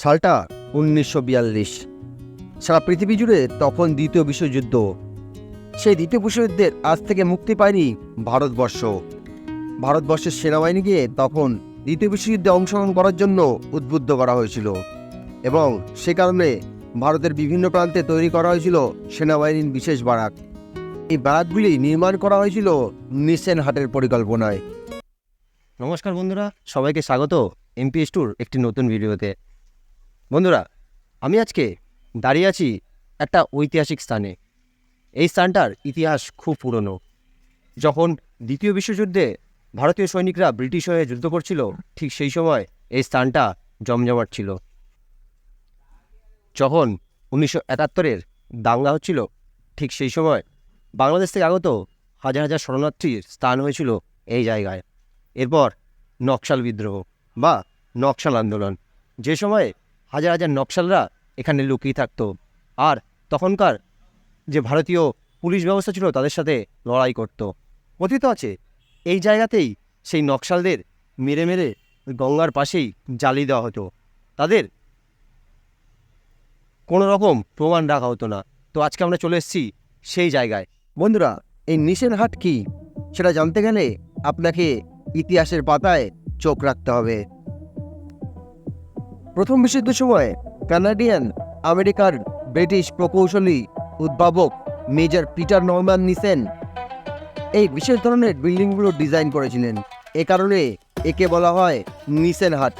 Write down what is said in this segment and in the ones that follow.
সালটা উনিশশো বিয়াল্লিশ। সারা পৃথিবী জুড়ে তখন দ্বিতীয় বিশ্বযুদ্ধ। সেই দ্বিতীয় বিশ্বযুদ্ধের আজ থেকে মুক্তি পায়নি ভারতবর্ষ। ভারতবর্ষের সেনাবাহিনীকে তখন দ্বিতীয় বিশ্বযুদ্ধে অংশগ্রহণ করার জন্য উদ্বুদ্ধ করা হয়েছিল এবং সে কারণে ভারতের বিভিন্ন প্রান্তে তৈরি করা হয়েছিল সেনাবাহিনীর বিশেষ বারাক এই বারাকগুলি নির্মাণ করা হয়েছিল নিসেন হাটের পরিকল্পনায়। নমস্কার বন্ধুরা, সবাইকে স্বাগত এমপি স্টুর একটি নতুন ভিডিওতে। বন্ধুরা, আমি আজকে দাঁড়িয়ে আছি একটা ঐতিহাসিক স্থানে। এই স্থানটার ইতিহাস খুব পুরনো। যখন দ্বিতীয় বিশ্বযুদ্ধে ভারতীয় সৈনিকরা ব্রিটিশ হয়ে যুদ্ধ করছিল, ঠিক সেই সময় এই স্থানটা জমজমাট ছিল। যখন উনিশশো একাত্তরের দাঙ্গা হচ্ছিল, ঠিক সেই সময় বাংলাদেশ থেকে আগত হাজার হাজার শরণার্থীর স্থান হয়েছিল এই জায়গায়। এরপর নকশাল বিদ্রোহ বা নকশাল আন্দোলন। যে সময়ে হাজার হাজার নকশালরা এখানে লুকিয়ে থাকতো। আর তখনকার যে ভারতীয় পুলিশ ব্যবস্থা ছিল, তাদের সাথে লড়াই করত। কথিত আছে, এই জায়গাতেই সেই নকশালদের মেরে মেরে গঙ্গার পাশেই জ্বালিয়ে দেওয়া হতো। তাদের কোনো রকম প্রমাণ রাখা হতো না। তো আজকে আমরা চলে এসেছি সেই জায়গায়। বন্ধুরা, এই নিশেন হাট কি? সেটা জানতে গেলে আপনাকে ইতিহাসের পাতায় চোখ রাখতে হবে। প্রথম বিশ্বযুদ্ধের সময় কানাডিয়ান আমেরিকার ব্রিটিশ প্রকৌশলী উদ্ভাবক মেজর পিটার নরম্যান নিসেন এই বিশেষ ধরনের বিল্ডিংগুলো ডিজাইন করেছিলেন। এ কারণে একে বলা হয় নিসেন হাট।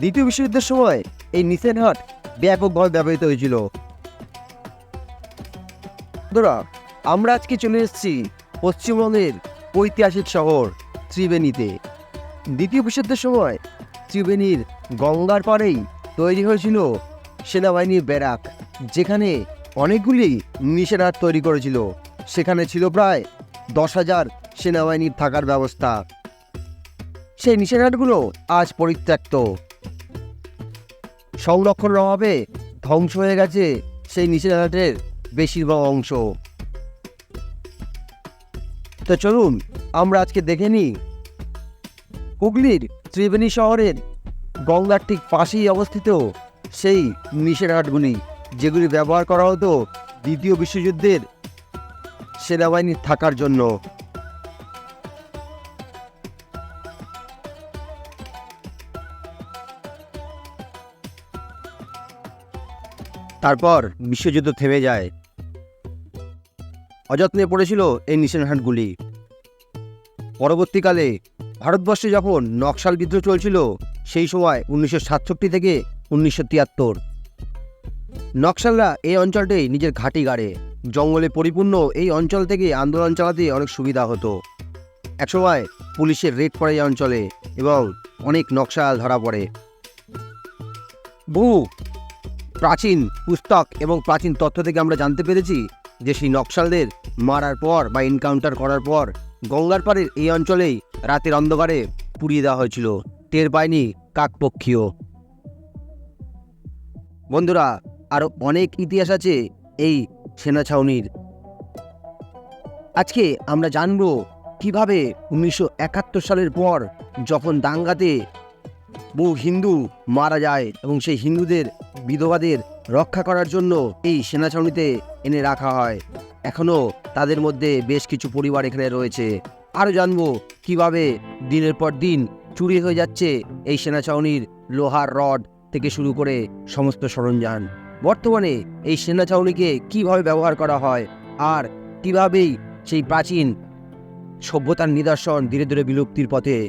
দ্বিতীয় বিশ্বযুদ্ধের সময় এই নিসেন হাট ব্যাপকভাবে ব্যবহৃত হয়েছিল। বন্ধুরা, আমরা আজকে চলে এসেছি পশ্চিমবঙ্গের ঐতিহাসিক শহর ত্রিবেণীতে। দ্বিতীয় বিশ্বযুদ্ধের সময় ত্রিবেণীর গঙ্গার পাড়েই তৈরি হয়েছিল সেনাবাহিনীর ব্যারাক, যেখানে অনেকগুলি নিষেধাট তৈরি করেছিল। সেখানে ছিল প্রায় দশ হাজার সেনাবাহিনীর থাকার ব্যবস্থা। সেই নিষেধাটগুলো আজ পরিত্যক্ত। সংরক্ষণের অভাবে ধ্বংস হয়ে গেছে সেই নিষেধাটের বেশিরভাগ অংশ। তো চলুন, আমরা আজকে দেখে নিই হুগলির ত্রিবেণী শহরের গঙ্গার ঠিক পাশেই অবস্থিত সেই নিষেধাটগুলি যেগুলি ব্যবহার করা হতো দ্বিতীয় বিশ্বযুদ্ধের সেনাবাহিনী থাকার জন্য। তারপর বিশ্বযুদ্ধ থেমে যায়। অযত্নে পড়েছিল এই নিষেধাটগুলি পরবর্তীকালে ভারতবর্ষে যখন নকশাল বিদ্রোহ চলছিল, সেই সময় উনিশশো সাতষট্টি থেকে উনিশশো তিয়াত্তর। নকশালরা এই অঞ্চলটাই নিজের ঘাঁটি গাড়ে। জঙ্গলে পরিপূর্ণ এই অঞ্চল থেকে আন্দোলন চালাতে অনেক সুবিধা হতো। একসময় পুলিশের রেড পড়ে এই অঞ্চলে এবং অনেক নকশাল ধরা পড়ে। বহু প্রাচীন পুস্তক এবং প্রাচীন তথ্য থেকে আমরা জানতে পেরেছি যে সেই নকশালদের মারার পর বা এনকাউন্টার করার পর গঙ্গার পাড়ের এই অঞ্চলেই রাতের অন্ধকারে পুড়িয়ে দেওয়া হয়েছিল। টের পায়নি কাকপক্ষীয় বন্ধুরা আরও অনেক ইতিহাস আছে এই সেনা ছাউনির আজকে আমরা জানব কীভাবে উনিশশো একাত্তর সালের পর যখন দাঙ্গাতে বহু হিন্দু মারা যায় এবং সেই হিন্দুদের, বিধবাদের রক্ষা করার জন্য এই সেনা ছাউনিতে এনে রাখা হয়। এখনও তাদের মধ্যে বেশ কিছু পরিবার এখানে রয়েছে। আরও জানব কীভাবে দিনের পর দিন চুরি হয়ে যাচ্ছে এই সেনা ছাউনির লোহার রড থেকে শুরু করে সমস্ত সরঞ্জাম। বর্তমানে এই সেনা ছাউনিকে কীভাবে ব্যবহার করা হয় আর কিভাবেই সেই প্রাচীন সভ্যতার নিদর্শন ধীরে ধীরে বিলুপ্তির পথে?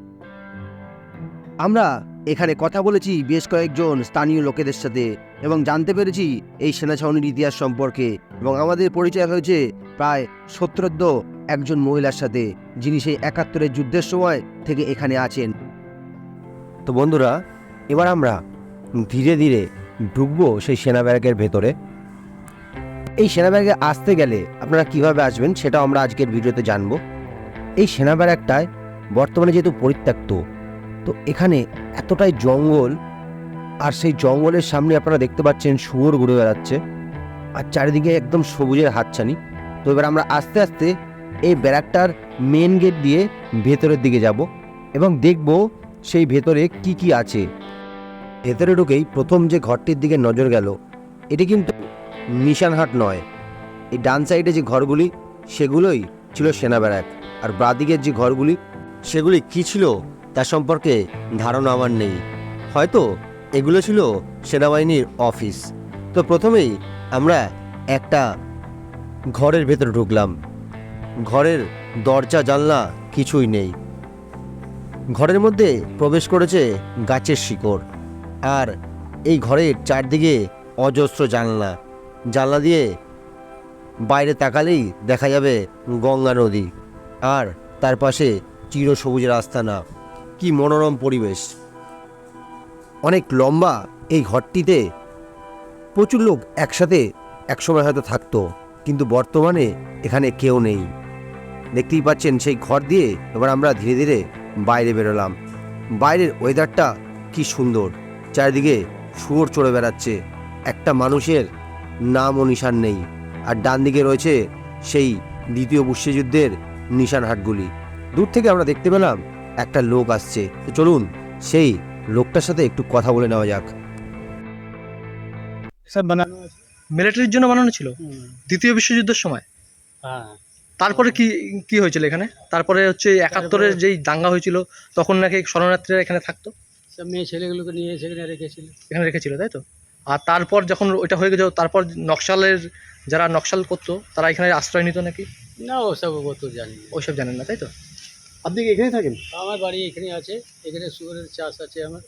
আমরা এখানে কথা বলেছি বেশ কয়েকজন স্থানীয় লোকেদের সাথে এবং জানতে পেরেছি এই সেনা ছাউনির ইতিহাস সম্পর্কে এবং আমাদের পরিচয় হয়েছে প্রায় সত্তরদ্য একজন মহিলার সাথে যিনি সেই একাত্তরের যুদ্ধের সময় থেকে এখানে আছেন। তো বন্ধুরা, এবার আমরা ধীরে ধীরে ঢুকবো সেই সেনা ব্যারাকের ভেতরে। এই সেনা ব্যারাকে আসতে গেলে আপনারা কীভাবে আসবেন সেটা আমরা আজকের ভিডিওতে জানব। এই সেনা ব্যারাকটায় বর্তমানে যেহেতু পরিত্যক্ত তো এখানে এতটাই জঙ্গল, আর সেই জঙ্গলের সামনে আপনারা দেখতে পাচ্ছেন শুয়োর ঘুরে বেড়াচ্ছে, আর চারিদিকে একদম সবুজের হাতছানি। তো এবার আমরা আস্তে আস্তে এই ব্যারাকটার মেন গেট দিয়ে ভেতরের দিকে যাব এবং দেখব সেই ভেতরে কি কি আছে। ভেতরে ঢুকেই প্রথম যে ঘরটির দিকে নজর গেল, এটি কিন্তু নিশানহাট নয়। এই ডান সাইডে যে ঘরগুলি, সেগুলোই ছিল সেনা ব্যারাক, আর বাদিকের যে ঘরগুলি, সেগুলি কি ছিল? তার সম্পর্কে ধারণা আমার নেই। হয়তো এগুলো ছিল সেনাবাহিনীর অফিস। তো প্রথমেই আমরা একটা ঘরের ভেতরে ঢুকলাম। ঘরের দরজা, জানলা কিছুই নেই। ঘরের মধ্যে প্রবেশ করেছে গাছের শিকড়। আর এই ঘরের চারদিকে অজস্র জানলা। জানলা দিয়ে বাইরে তাকালেই দেখা যাবে গঙ্গা নদী। আর তার পাশে চিরসবুজ রাস্তা আস্তানা কি মনোরম পরিবেশ। অনেক লম্বা এই ঘরটিতে প্রচুর লোক একসাথে একসময় হয়তো থাকতো, কিন্তু বর্তমানে এখানে কেউ নেই। দেখতেই পাচ্ছেন সেই ঘর দিয়ে এবার আমরা ধীরে ধীরে বাইরে বেরোলাম। বাইরের ওয়েদারটা কি সুন্দর, চারিদিকে শুয়োর চড়ে বেড়াচ্ছে। একটা মানুষের নাম ও নিশান নেই, আর ডান দিকে রয়েছে সেই দ্বিতীয় বিশ্বযুদ্ধের নিশান হাটগুলি দূর থেকে আমরা দেখতে পেলাম একটা লোক আসছে। তো চলুন সেই লোকটার সাথে একটু কথা বলে নেওয়া যাক। সব বানানো মিলিটারির জন্য বানানো ছিল? দ্বিতীয় বিশ্বযুদ্ধের সময়? হ্যাঁ। তারপরে কি কি হয়েছিল এখানে? তারপরে হচ্ছে একাত্তরের যেই দাঙ্গা হয়েছিল তখন নাকি শরণার্থীরা এখানে থাকতো? সব মেয়ে ছেলেগুলোকে নিয়ে সেখানে রেখেছিল। এখানে রেখেছিল তাই তো? আর তারপর যখন ওইটা হয়ে গেছে তারপর নকশালের যারা নকশাল করতো তারা এখানে আশ্রয় নিত নাকি? না ওসব অত জানি না। ওইসব জানেন না তাই তো? আপনি কি এখানে থাকেন? আমার বাড়ি এখানে আছে। এখানে শুয়োরের চাষ আছে আমার।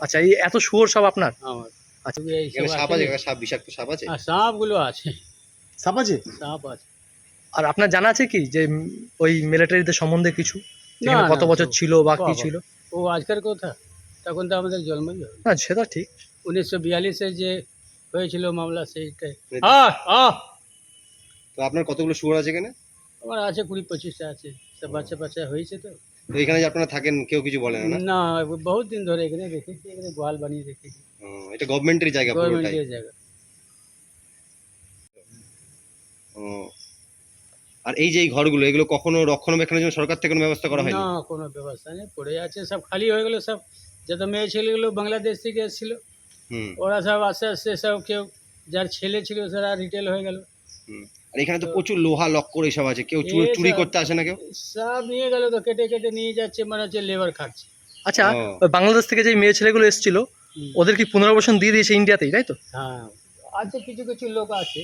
আচ্ছা এই এত শুয়োর সব আপনার? আমার। আচ্ছা। এই এখানে সাপ আছে। আছে? সাপ বিষাক্ত সাপ আছে? হ্যাঁ, সাপগুলো আছে। সাপ আছে? সাপ আছে। আর আপনার জানা আছে কি যে ওই মিলিটারিদের সম্বন্ধে কিছু? কত বছর ছিল বা কি ছিল? ও আজকের কথা? তখন তো আমাদের জন্মই হয় সেটা ঠিক। উনিশশো বিয়াল্লিশে যে হয়েছিল মামলা সেইটাই। আহ আহ! তো আপনার কতগুলো শুয়োর আছে এখানে? আমার আছে কুড়ি পঁচিশটা আছে। সব বাচ্চা বাচ্চা হয়েছে তো। তো এখানে যে আপনারা থাকেন কেউ কিছু বলে না না? বহুত দিন ধরে এখানে রেখেছি এখানে গোয়াল বানিয়ে রেখেছি ও, এটা গভর্নমেন্টের জায়গা পুরোটাই। গভর্নমেন্টের জায়গা। ও। আর এই যে এই ঘরগুলো এগুলো কখনো রক্ষণাবেক্ষণের জন্য সরকার থেকে কোনো ব্যবস্থা করা হয়নি? না কোনো ব্যবস্থা নেই পড়ে আছে সব খালি হয়ে গেলো সব যত মেয়ে ছেলেগুলো বাংলাদেশ থেকে এসেছিল হুম। ওরা সব আস্তে আস্তে সব কেউ যার ছেলে ছিল সেটা রিটেল হয়ে গেল। হুম। আর এখানে তো প্রচুর লোহা লক্কর এসব আছে। কেউ চুরি করতে আসে না কেউ? সব নিয়ে গেল তো কেটে কেটে নিয়ে যাচ্ছে মানে হচ্ছে লেবার খাচ্ছে। আচ্ছা ওই বাংলাদেশ থেকে যে মেয়ে ছেলেগুলো এসেছিল ওদের কি পুনর্বাসন দিয়ে দিয়েছে ইন্ডিয়াতেই তাই তো? হ্যাঁ আছে কিছু কিছু লোক আছে।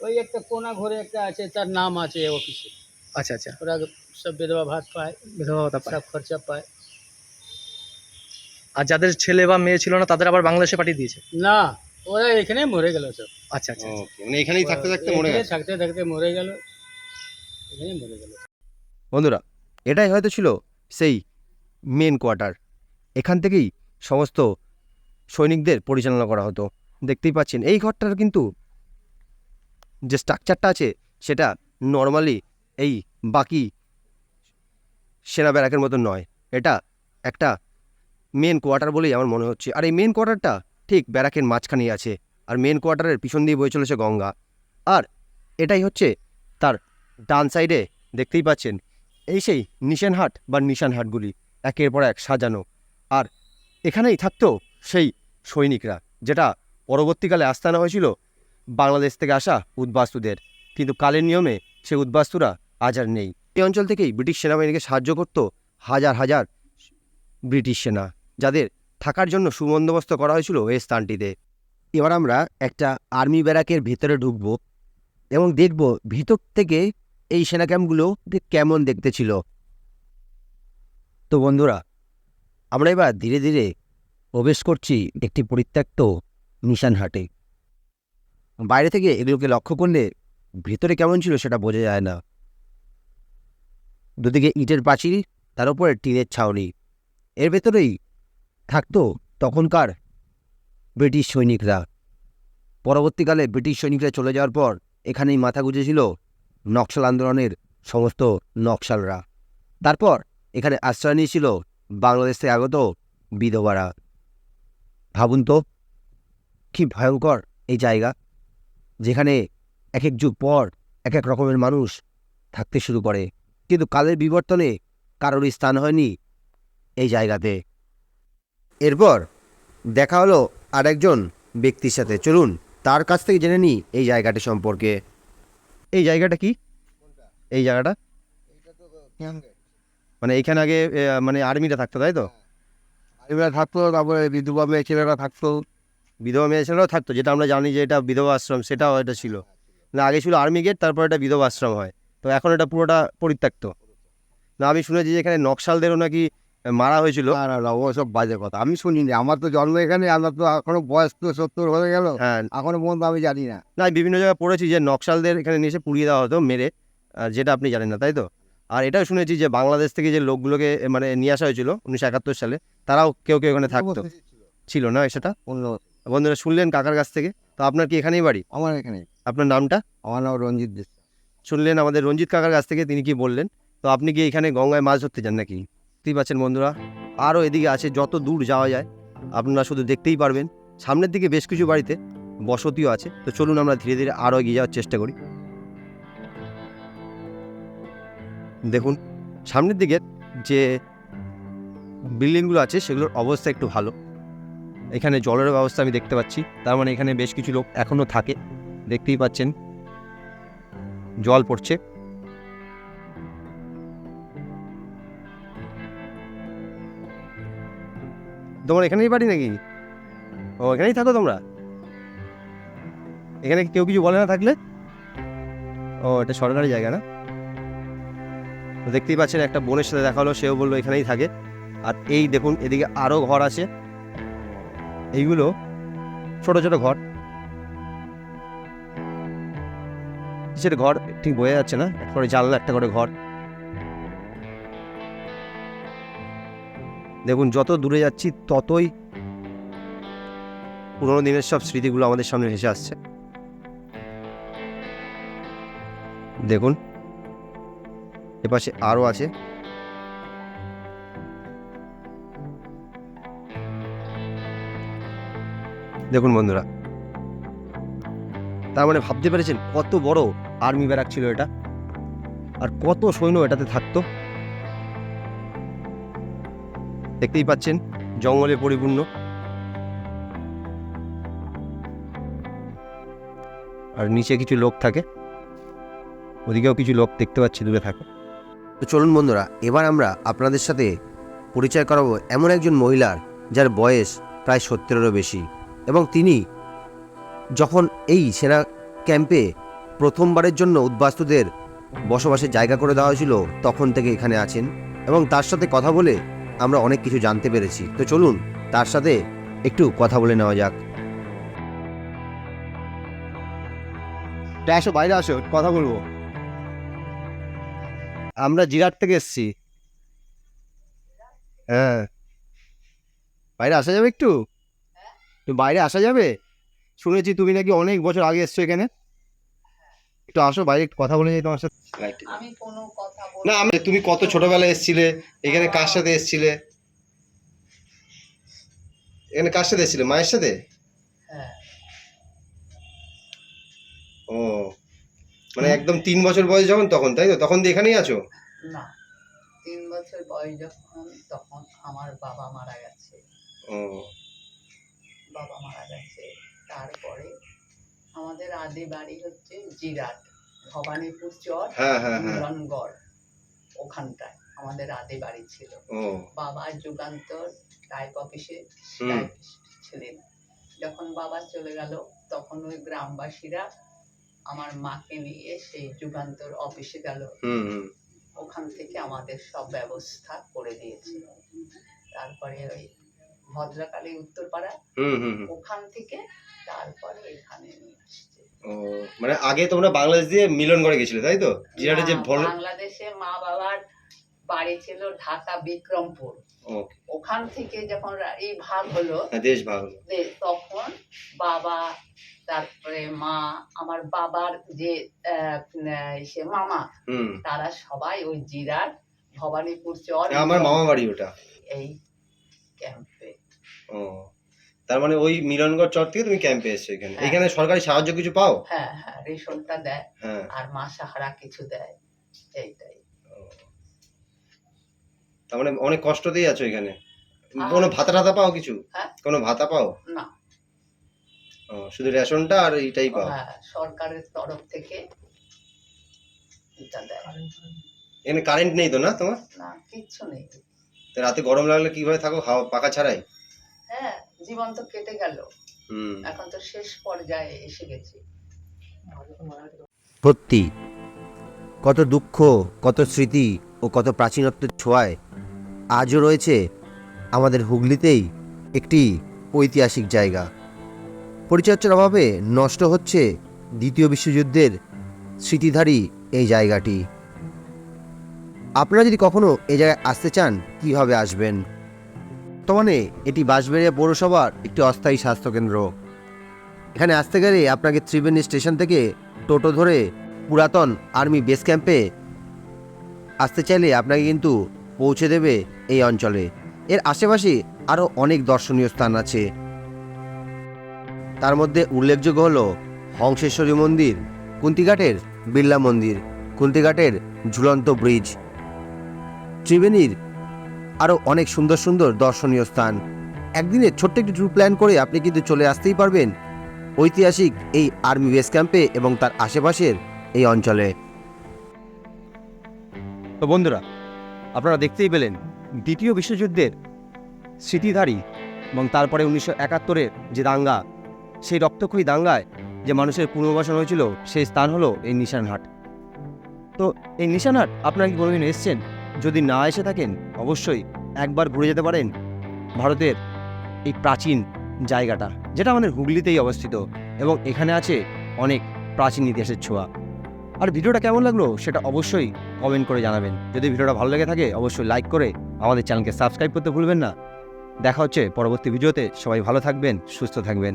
ওই একটা কোনা ঘরে একটা আছে তার নাম আছে অফিসে আচ্ছা আচ্ছা। ওরা সব বিধবা ভাত পায় বিধবা ভাতা পায়। সব খরচা পায়। আর যাদের ছেলে বা মেয়ে ছিল না তাদের আবার বাংলাদেশে পাঠিয়ে দিয়েছে? না ওরা এখানে মরে গেল সব। আচ্ছা আচ্ছা আচ্ছা। ওকে মানে এখানেই থাকতে থাকতে মরে এখানে থাকতে থাকতে মরে গেল। এখানে মরে গেল। বন্ধুরা এটাই হয়তো ছিল সেই মেন কোয়ার্টার এখান থেকেই সমস্ত সৈনিকদের পরিচালনা করা হতো। দেখতেই পাচ্ছেন এই ঘরটার কিন্তু যে স্ট্রাকচারটা আছে সেটা নর্মালি এই বাকি সেনা ব্যারাকের মতো নয়। এটা একটা মেন কোয়ার্টার বলেই আমার মনে হচ্ছে। আর এই মেন কোয়ার্টারটা ঠিক ব্যারাকের মাঝখানেই আছে আর মেন কোয়ার্টারের পিছন দিয়ে বয়ে চলেছে গঙ্গা। আর এটাই হচ্ছে তার ডান সাইডে দেখতেই পাচ্ছেন, এই সেই নিশানহাট বা নিশানহাটগুলি একের পর এক সাজানো। আর এখানেই থাকতো সেই সৈনিকরা, যেটা পরবর্তীকালে আস্তানা হয়েছিল বাংলাদেশ থেকে আসা উদ্বাস্তুদের। কিন্তু কালের নিয়মে সেই উদ্বাস্তুরা আজ আর নেই। এই অঞ্চল থেকেই ব্রিটিশ সেনাবাহিনীকে সাহায্য করত হাজার হাজার ব্রিটিশ সেনা, যাদের থাকার জন্য সুবন্দোবস্ত করা হয়েছিল এই স্থানটিতে। এবার আমরা একটা আর্মি ব্যারাকের ভেতরে ঢুকব এবং দেখব ভিতর থেকে এই সেনা ক্যাম্পগুলো কেমন দেখতে ছিল। তো বন্ধুরা, আমরা এবার ধীরে ধীরে প্রবেশ করছি একটি পরিত্যক্ত নিশানহাটে বাইরে থেকে এগুলোকে লক্ষ্য করলে ভেতরে কেমন ছিল সেটা বোঝা যায় না। দুদিকে ইটের পাঁচিল, তার উপরে টিনের ছাউনি। এর ভেতরেই থাকতো তখনকার ব্রিটিশ সৈনিকরা। পরবর্তীকালে ব্রিটিশ সৈনিকরা চলে যাওয়ার পর এখানেই মাথা গুঁজেছিল নকশাল আন্দোলনের সমস্ত নকশালরা। তারপর এখানে আশ্রয় নিয়েছিল বাংলাদেশ থেকে আগত বিধবারা। ভাবুন তো, কি ভয়ঙ্কর এই জায়গা, যেখানে এক এক যুগ পর এক এক রকমের মানুষ থাকতে শুরু করে। কিন্তু কালের বিবর্তনে কারোরই স্থান হয়নি এই জায়গাতে। এরপর দেখা হলো আরেকজন ব্যক্তির সাথে। চলুন তার কাছ থেকে জেনে নিই এই জায়গাটি সম্পর্কে। এই জায়গাটা কি? এই জায়গাটা? মানে এইখানে আগে মানে আর্মিরা থাকতো তাই তো? এবার থাকতো তারপরে বিধবা মেয়ে ছেলেরা থাকতো। বিধবা মেয়ে ছেলেরাও থাকতো যেটা আমরা জানি যে এটা বিধবা আশ্রম সেটাও এটা ছিল। না আগে ছিল আর্মি গেট তারপর এটা বিধবা আশ্রম হয়। তো এখন এটা পুরোটা পরিত্যক্ত। না আমি শুনেছি যে এখানে নকশালদেরও নাকি মারা হয়েছিল। না ওসব বাজে কথা। আমি শুনিনি আমার তো জন্ম এখানে আমার তো এখনও বয়স তো সত্তর হয়ে গেল। হ্যাঁ। এখনও পর্যন্ত আমি জানি না। না বিভিন্ন জায়গায় পড়েছি যে নকশালদের এখানে নিয়ে এসে পুড়িয়ে দেওয়া হতো মেরে। যেটা আপনি জানেন না তাই তো? আর এটাও শুনেছি যে বাংলাদেশ থেকে যে লোকগুলোকে মানে নিয়ে আসা হয়েছিল উনিশশো একাত্তর সালে তারাও কেউ কেউ এখানে থাকতো। ছিল। না সেটা? অন্য বন্ধুরা শুনলেন কাকার কাছ থেকে? তো আপনার কি এখানেই বাড়ি? আমার এখানে আপনার নামটা? আমার নাম রঞ্জিত দেশ শুনলেন আমাদের রঞ্জিত কাকার কাছ থেকে তিনি কি বললেন? তো আপনি কি এখানে গঙ্গায় মাছ ধরতে যান নাকি? বুঝতেই পাচ্ছেন বন্ধুরা, আরও এদিকে আছে যত দূর যাওয়া যায়, আপনারা শুধু দেখতেই পারবেন। সামনের দিকে বেশ কিছু বাড়িতে বসতিও আছে, তো চলুন আমরা ধীরে ধীরে আরও এগিয়ে যাওয়ার চেষ্টা করি। দেখুন, সামনের দিকে যে বিল্ডিংগুলো আছে, সেগুলোর অবস্থা একটু ভালো। এখানে জলের ব্যবস্থা আমি দেখতে পাচ্ছি, তার মানে এখানে বেশ কিছু লোক এখনও থাকে, দেখতেই পাচ্ছেন। জল পড়ছে। তোমার এখানেই বাড়ি নাকি? ও, এখানেই থাকো তোমরা? এখানে কেউ কিছু বলে না থাকলে? ও, এটা সরকারি জায়গা না? তো দেখতেই পাচ্ছেন, একটা বোনের সাথে দেখা হলো, সেও বলল এখানেই থাকে। আর এই দেখুন, এদিকে আরও ঘর আছে। এইগুলো ছোট ছোট ঘর। কিসের ঘর? ঠিক বোঝা যাচ্ছে না। একটা করে জানলা, একটা করে ঘর। দেখুন, যত দূরে যাচ্ছি, ততই পুরোনো দিনের সব স্মৃতিগুলো আমাদের সামনে ভেসে আসছে। দেখুন, এপাশে আরও আছে। দেখুন বন্ধুরা, তার মানে ভাবতে পেরেছেন কত বড় আর্মি ব্যারাক ছিল এটা? আর কত সৈন্য এটাতে থাকতো? দেখতেই পাচ্ছেন, জঙ্গলে পরিপূর্ণ। আর নিচে কিছু লোক থাকে। ওদিকেও কিছু লোক দেখতে পাচ্ছি, দূরে থাকে। তো চলুন বন্ধুরা, এবার আমরা আপনাদের সাথে পরিচয় করাবো এমন একজন মহিলার, যার বয়স প্রায় সত্তরেরও বেশি। এবং তিনি যখন এই সেনা ক্যাম্পে প্রথমবারের জন্য উদ্বাস্তুদের বসবাসের জায়গা করে দেওয়া হয়েছিল, তখন থেকে এখানে আছেন। এবং তার সাথে কথা বলে আমরা অনেক কিছু জানতে পেরেছি। তো চলুন, তার সাথে একটু কথা বলে নেওয়া যাক। আসো বাইরে আসো, কথা বলব। আমরা জিরাট থেকে এসছি। হ্যাঁ। বাইরে আসা যাবে একটু? বাইরে আসা যাবে? শুনেছি তুমি নাকি অনেক বছর আগে এসছো এখানে। একটু আসো বাইরে একটু কথা বলে যাই তোমার সাথে। আমি কোনো কথা না আমি তুমি কত ছোটবেলায় এসেছিলে? এখানে কার সাথে এসেছিলে? এখানে কার সাথে এসেছিলে? মায়ের সাথে? হ্যাঁ। ও মানে একদম তিন বছর বয়স যখন তখন তাই তো? তখন এখানেই আছো? না তিন বছর বয়স যখন তখন আমার বাবা মারা গেছে। ও। বাবা মারা গেছে তারপরে আমাদের আদি বাড়ি হচ্ছে জিরাট ভবানীপুর চর হ্যাঁ হ্যাঁ হ্যাঁ। মিলনগড় ওখানটায় আমাদের আদি বাড়ি ছিল। বাবা যুগান্তর টাইপ অফিসে। ছিলেন। যখন বাবা চলে গেল তখন ওই গ্রামবাসীরা আমার মাকে নিয়ে সেই যুগান্তর অফিসে গেল। ওখান থেকে আমাদের সব ব্যবস্থা করে দিয়েছিল। তারপরে ওই ভদ্রকালী উত্তরপাড়া। ওখান থেকে তারপরে এখানে নিয়ে আসছে ও মানে আগে তোমরা বাংলাদেশ দিয়ে মিলন করে গেছিলে তাই তো? জিরাটে যে বাংলাদেশে মা বাবার বাড়ি ছিল ঢাকা বিক্রমপুর। ওখান থেকে যখন এই ভাগ হলো হ্যাঁ, দেশ ভাগ হলো। তখন বাবা তারপরে মা আমার বাবার যে সে মামা তারা সবাই ওই জিরার ভবানীপুর চর আমার মামা বাড়ি ওটা। এই ক্যাম্পে ও। তার মানে ওই মিলনগড় চর থেকে তুমি ক্যাম্পে এসছো এখানে? হ্যাঁ। এখানে সরকারি সাহায্য কিছু পাও? হ্যাঁ হ্যাঁ রেশনটা দেয়। হ্যাঁ। আর মা সাহারা কিছু দেয়। এইটাই। তার মানে অনেক কষ্টতেই আছো এখানে। কোনো ভাতা টাতা পাও কিছু? হ্যাঁ? কোনো ভাতা পাও? না। ও, শুধু রেশনটা আর এইটাই পাও? হ্যাঁ সরকারের তরফ থেকে এটা দেয়। এখানে কারেন্ট নেই তো না তোমার? না কিচ্ছু নেই। তো রাতে গরম লাগলে কীভাবে থাকো? হাওয়া পাখা ছাড়াই? হ্যাঁ জীবন তো কেটে গেল। এখন তো শেষ পর্যায়ে এসে গেছি। সত্যি কত দুঃখ কত স্মৃতি ও কত প্রাচীনত্বের ছোঁয়ায় আজও রয়েছে আমাদের হুগলিতেই একটি ঐতিহাসিক জায়গা। পরিচর্যার অভাবে নষ্ট হচ্ছে দ্বিতীয় বিশ্বযুদ্ধের স্মৃতিধারী এই জায়গাটি। আপনারা যদি কখনো এই জায়গায় আসতে চান কীভাবে আসবেন? বর্তমানে এটি বাঁশবেড়িয়া পৌরসভার একটি অস্থায়ী স্বাস্থ্যকেন্দ্র। এখানে আসতে গেলে আপনাকে ত্রিবেণী স্টেশন থেকে টোটো ধরে পুরাতন আর্মি বেস ক্যাম্পে আসতে চাইলে আপনাকে কিন্তু পৌঁছে দেবে এই অঞ্চলে। এর আশেপাশে আরও অনেক দর্শনীয় স্থান আছে। তার মধ্যে উল্লেখযোগ্য হল হংসেশ্বরী মন্দির, কুন্তিঘাটের বিড়লা মন্দির, কুন্তিঘাটের ঝুলন্ত ব্রিজ। ত্রিবেণীর আরও অনেক সুন্দর সুন্দর দর্শনীয় স্থান। একদিনে ছোট্ট একটি ট্যুর প্ল্যান করে আপনি কিন্তু চলে আসতেই পারবেন ঐতিহাসিক এই আর্মি বেস ক্যাম্পে এবং তার আশেপাশের এই অঞ্চলে। তো বন্ধুরা, আপনারা দেখতেই পেলেন দ্বিতীয় বিশ্বযুদ্ধের স্মৃতিধারী এবং তারপরে উনিশশো একাত্তরের যে দাঙ্গা, সেই রক্তক্ষয়ী দাঙ্গায় যে মানুষের পুনর্বাসন হয়েছিল, সেই স্থান হলো এই নিশানহাট। তো এই নিশানহাট আপনারা কি কোনোদিন এসছেন? যদি না এসে থাকেন, অবশ্যই একবার ঘুরে যেতে পারেন ভারতের এই প্রাচীন জায়গাটা, যেটা আমাদের হুগলিতেই অবস্থিত এবং এখানে আছে অনেক প্রাচীন ইতিহাসের ছোঁয়া। আর ভিডিওটা কেমন লাগল সেটা অবশ্যই কমেন্ট করে জানাবেন। যদি ভিডিওটা ভালো লেগে থাকে, অবশ্যই লাইক করে আমাদের চ্যানেলকে সাবস্ক্রাইব করতে ভুলবেন না। দেখা হচ্ছে পরবর্তী ভিডিওতে। সবাই ভালো থাকবেন, সুস্থ থাকবেন।